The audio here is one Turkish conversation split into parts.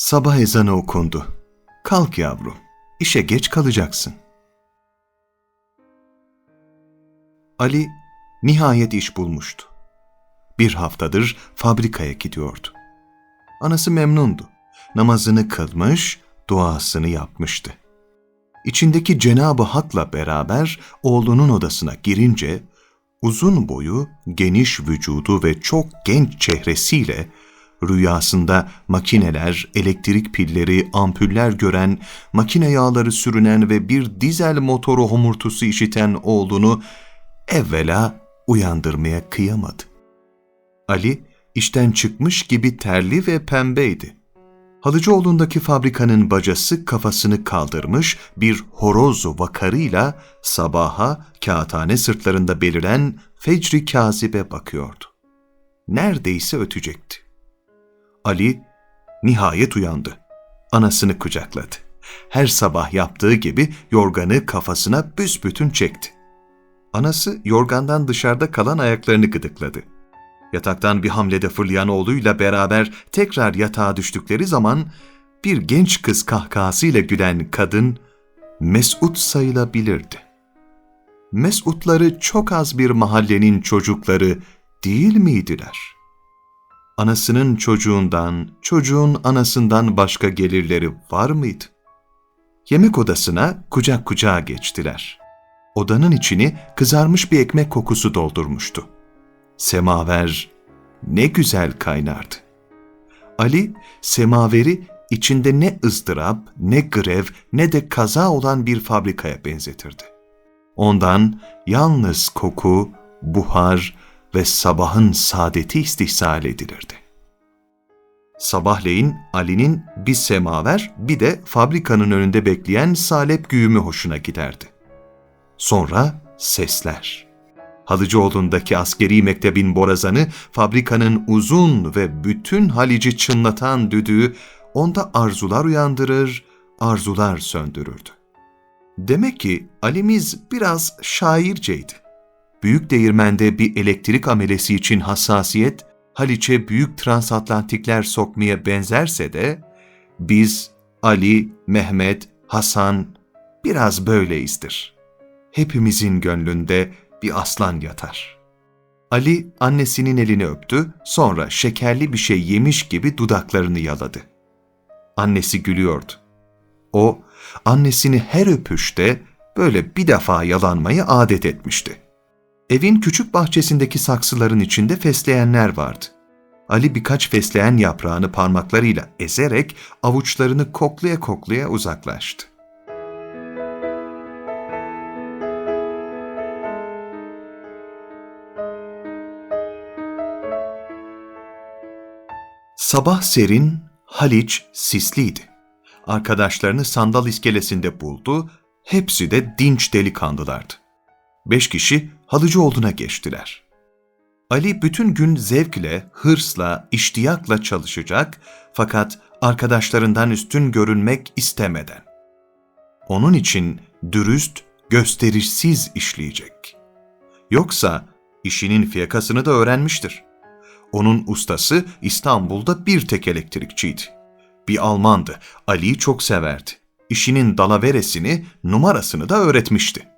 Sabah ezanı okundu. Kalk yavrum, işe geç kalacaksın. Ali nihayet iş bulmuştu. Bir haftadır fabrikaya gidiyordu. Anası memnundu. Namazını kılmış, duasını yapmıştı. İçindeki Cenab-ı Hak'la beraber oğlunun odasına girince, uzun boyu, geniş vücudu ve çok genç çehresiyle rüyasında makineler, elektrik pilleri, ampuller gören, makine yağları sürünen ve bir dizel motoru homurtusu işiten oğlunu evvela uyandırmaya kıyamadı. Ali işten çıkmış gibi terli ve pembeydi. Halıcıoğlu'ndaki fabrikanın bacası kafasını kaldırmış bir horoz vakarıyla sabaha kağıthane sırtlarında beliren fecri kazibe bakıyordu. Neredeyse ötecekti. Ali nihayet uyandı. Anasını kucakladı. Her sabah yaptığı gibi yorganı kafasına büsbütün çekti. Anası yorgandan dışarıda kalan ayaklarını gıdıkladı. Yataktan bir hamlede fırlayan oğluyla beraber tekrar yatağa düştükleri zaman bir genç kız kahkahasıyla gülen kadın Mesut sayılabilirdi. Mesutları çok az bir mahallenin çocukları değil miydiler? Anasının çocuğundan, çocuğun anasından başka gelirleri var mıydı? Yemek odasına kucak kucağa geçtiler. Odanın içini kızarmış bir ekmek kokusu doldurmuştu. Semaver ne güzel kaynardı. Ali semaveri içinde ne ızdırap, ne grev, ne de kaza olan bir fabrikaya benzetirdi. Ondan yalnız koku, buhar ve sabahın saadeti istihsal edilirdi. Sabahleyin Ali'nin bir semaver bir de fabrikanın önünde bekleyen salep güğümü hoşuna giderdi. Sonra sesler. Halıcıoğlu'ndaki askeri mektebin borazanı, fabrikanın uzun ve bütün Halici çınlatan düdüğü onda arzular uyandırır, arzular söndürürdü. Demek ki Ali'miz biraz şairceydi. Büyük değirmende bir elektrik amelesi için hassasiyet, Haliç'e büyük transatlantikler sokmaya benzerse de, biz Ali, Mehmet, Hasan biraz böyleyizdir. Hepimizin gönlünde bir aslan yatar. Ali annesinin elini öptü, sonra şekerli bir şey yemiş gibi dudaklarını yaladı. Annesi gülüyordu. O, annesini her öpüşte böyle bir defa yalanmayı adet etmişti. Evin küçük bahçesindeki saksıların içinde fesleğenler vardı. Ali birkaç fesleğen yaprağını parmaklarıyla ezerek avuçlarını koklaya koklaya uzaklaştı. Sabah serin, Haliç sisliydi. Arkadaşlarını sandal iskelesinde buldu, hepsi de dinç delikanlılardı. Beş kişi Halıcıoğlu'na geçtiler. Ali bütün gün zevkle, hırsla, iştiyakla çalışacak fakat arkadaşlarından üstün görünmek istemeden. Onun için dürüst, gösterişsiz işleyecek. Yoksa işinin fiyakasını da öğrenmiştir. Onun ustası İstanbul'da bir tek elektrikçiydi. Bir Almandı, Ali'yi çok severdi. İşinin dalaveresini, numarasını da öğretmişti.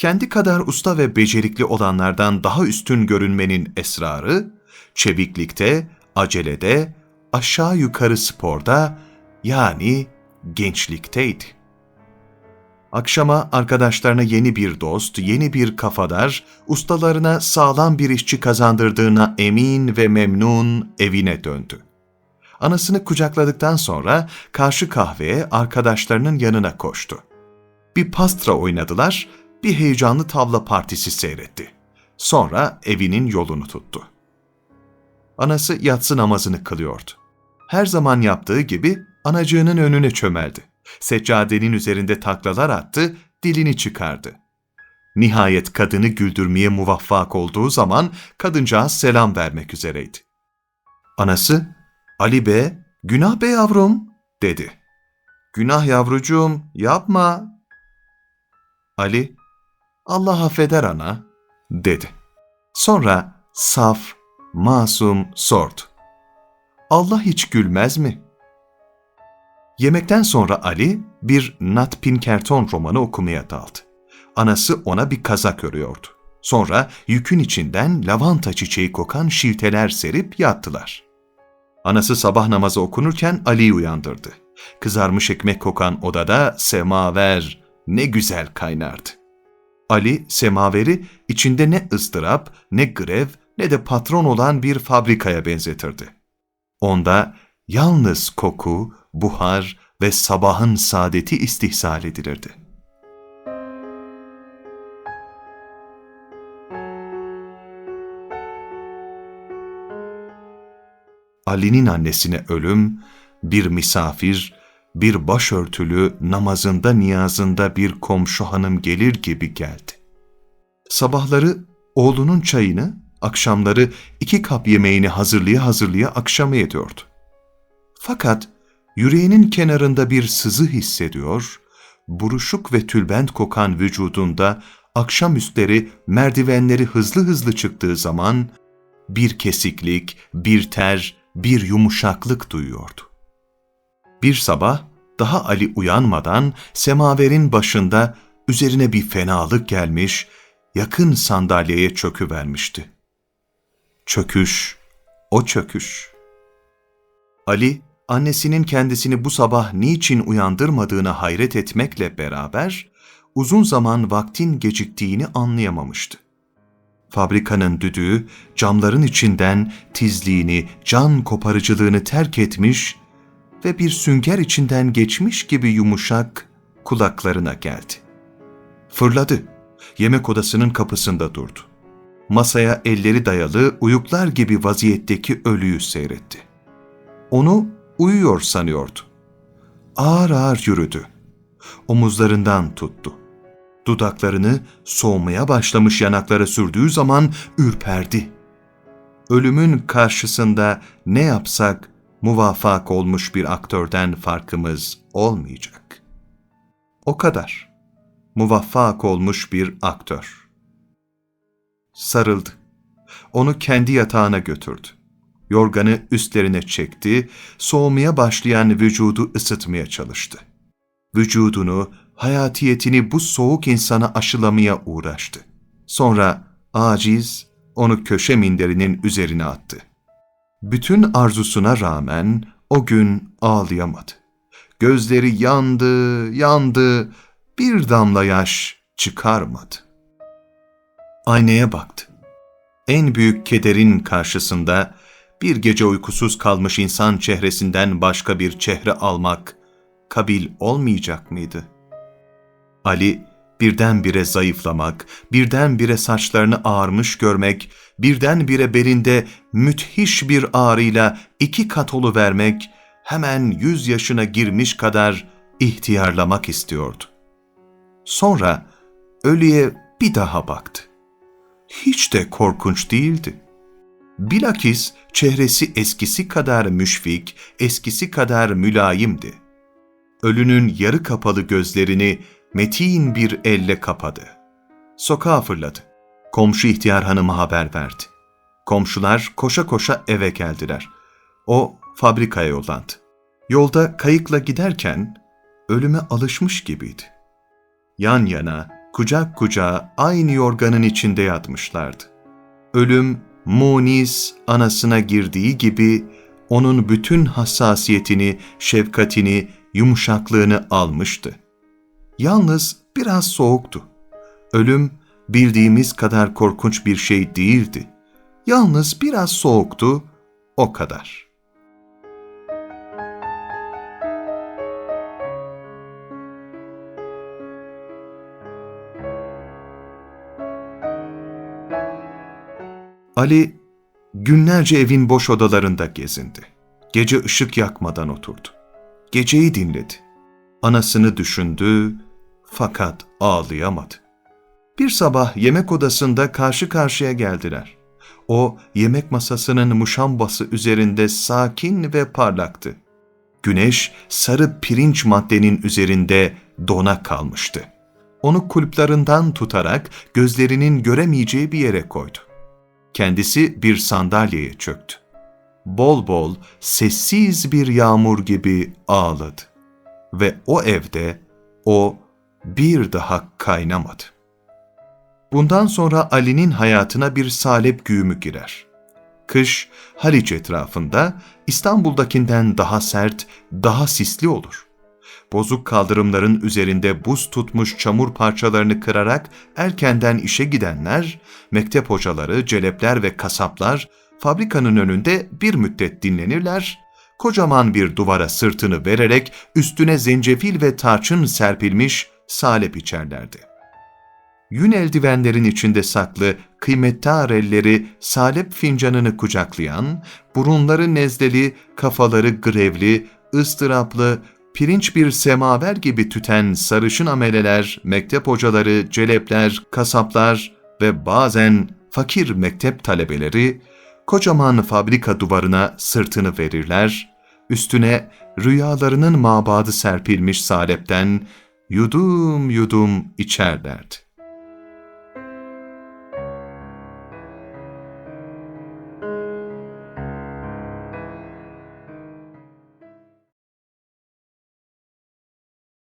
Kendi kadar usta ve becerikli olanlardan daha üstün görünmenin esrarı, çeviklikte, acelede, aşağı yukarı sporda, yani gençlikteydi. Akşama arkadaşlarına yeni bir dost, yeni bir kafadar, ustalarına sağlam bir işçi kazandırdığına emin ve memnun evine döndü. Anasını kucakladıktan sonra karşı kahveye arkadaşlarının yanına koştu. Bir pastra oynadılar, bir heyecanlı tavla partisi seyretti. Sonra evinin yolunu tuttu. Anası yatsı namazını kılıyordu. Her zaman yaptığı gibi anacığının önüne çömeldi. Seccadenin üzerinde taklalar attı, dilini çıkardı. Nihayet kadını güldürmeye muvaffak olduğu zaman kadıncağız selam vermek üzereydi. Anası, Ali be, günah be yavrum, dedi. Günah yavrucuğum, yapma. Ali, Allah affeder ana, dedi. Sonra saf, masum sordu. Allah hiç gülmez mi? Yemekten sonra Ali bir Nat Pinkerton romanı okumaya daldı. Anası ona bir kazak örüyordu. Sonra yükün içinden lavanta çiçeği kokan şilteler serip yattılar. Anası sabah namazı okunurken Ali'yi uyandırdı. Kızarmış ekmek kokan odada semaver ne güzel kaynardı. Ali semaveri içinde ne ızdırap, ne grev, ne de patron olan bir fabrikaya benzetirdi. Onda yalnız koku, buhar ve sabahın saadeti istihsal edilirdi. Ali'nin annesine ölüm, bir misafir, bir başörtülü namazında niyazında bir komşu hanım gelir gibi geldi. Sabahları oğlunun çayını, akşamları iki kap yemeğini hazırlaya hazırlaya akşamı ediyordu. Fakat yüreğinin kenarında bir sızı hissediyor, buruşuk ve tülbent kokan vücudunda akşamüstleri merdivenleri hızlı hızlı çıktığı zaman bir kesiklik, bir ter, bir yumuşaklık duyuyordu. Bir sabah daha Ali uyanmadan semaverin başında üzerine bir fenalık gelmiş, yakın sandalyeye çöküvermişti. Çöküş, o çöküş. Ali, annesinin kendisini bu sabah niçin uyandırmadığına hayret etmekle beraber, uzun zaman vaktin geciktiğini anlayamamıştı. Fabrikanın düdüğü camların içinden tizliğini, can koparıcılığını terk etmiş ve bir sünger içinden geçmiş gibi yumuşak kulaklarına geldi. Fırladı. Yemek odasının kapısında durdu. Masaya elleri dayalı uyuklar gibi vaziyetteki ölüyü seyretti. Onu uyuyor sanıyordu. Ağır ağır yürüdü. Omuzlarından tuttu. Dudaklarını soğumaya başlamış yanaklara sürdüğü zaman ürperdi. Ölümün karşısında ne yapsak muvaffak olmuş bir aktörden farkımız olmayacak. O kadar. Muvaffak olmuş bir aktör. Sarıldı. Onu kendi yatağına götürdü. Yorganı üstlerine çekti, soğumaya başlayan vücudu ısıtmaya çalıştı. Vücudunu, hayatiyetini bu soğuk insana aşılamaya uğraştı. Sonra aciz onu köşe minderinin üzerine attı. Bütün arzusuna rağmen o gün ağlayamadı. Gözleri yandı, yandı, bir damla yaş çıkarmadı. Aynaya baktı. En büyük kederin karşısında bir gece uykusuz kalmış insan çehresinden başka bir çehre almak kabil olmayacak mıydı? Ali birdenbire zayıflamak, birdenbire saçlarını ağarmış görmek, birdenbire belinde müthiş bir ağrıyla iki kat vermek, hemen yüz yaşına girmiş kadar ihtiyarlamak istiyordu. Sonra ölüye bir daha baktı. Hiç de korkunç değildi. Bilakis çehresi eskisi kadar müşfik, eskisi kadar mülayimdi. Ölünün yarı kapalı gözlerini metin bir elle kapadı. Sokağa fırladı. Komşu ihtiyar hanıma haber verdi. Komşular koşa koşa eve geldiler. O fabrikaya yollandı. Yolda kayıkla giderken ölüme alışmış gibiydi. Yan yana, kucak kucağa aynı yorganın içinde yatmışlardı. Ölüm, Muniz anasına girdiği gibi onun bütün hassasiyetini, şefkatini, yumuşaklığını almıştı. Yalnız biraz soğuktu. Ölüm bildiğimiz kadar korkunç bir şey değildi. Yalnız biraz soğuktu, o kadar. Ali günlerce evin boş odalarında gezindi. Gece ışık yakmadan oturdu. Geceyi dinledi. Anasını düşündü fakat ağlayamadı. Bir sabah yemek odasında karşı karşıya geldiler. O yemek masasının muşambası üzerinde sakin ve parlaktı. Güneş sarı pirinç maddenin üzerinde dona kalmıştı. Onu kulplarından tutarak gözlerinin göremeyeceği bir yere koydu. Kendisi bir sandalyeye çöktü. Bol bol, sessiz bir yağmur gibi ağladı. ve o evde o bir daha kaynamadı. Bundan sonra Ali'nin hayatına bir salep güğümü girer. Kış Haliç etrafında İstanbul'dakinden daha sert, daha sisli olur. Bozuk kaldırımların üzerinde buz tutmuş çamur parçalarını kırarak erkenden işe gidenler, mektep hocaları, celepler ve kasaplar fabrikanın önünde bir müddet dinlenirler, kocaman bir duvara sırtını vererek üstüne zencefil ve tarçın serpilmiş salep içerlerdi. Yün eldivenlerin içinde saklı kıymettar elleri salep fincanını kucaklayan, burunları nezleli, kafaları grevli, ıstıraplı, pirinç bir semaver gibi tüten sarışın ameleler, mektep hocaları, celepler, kasaplar ve bazen fakir mektep talebeleri, kocaman fabrika duvarına sırtını verirler, üstüne rüyalarının mabadı serpilmiş salepten yudum yudum içerlerdi.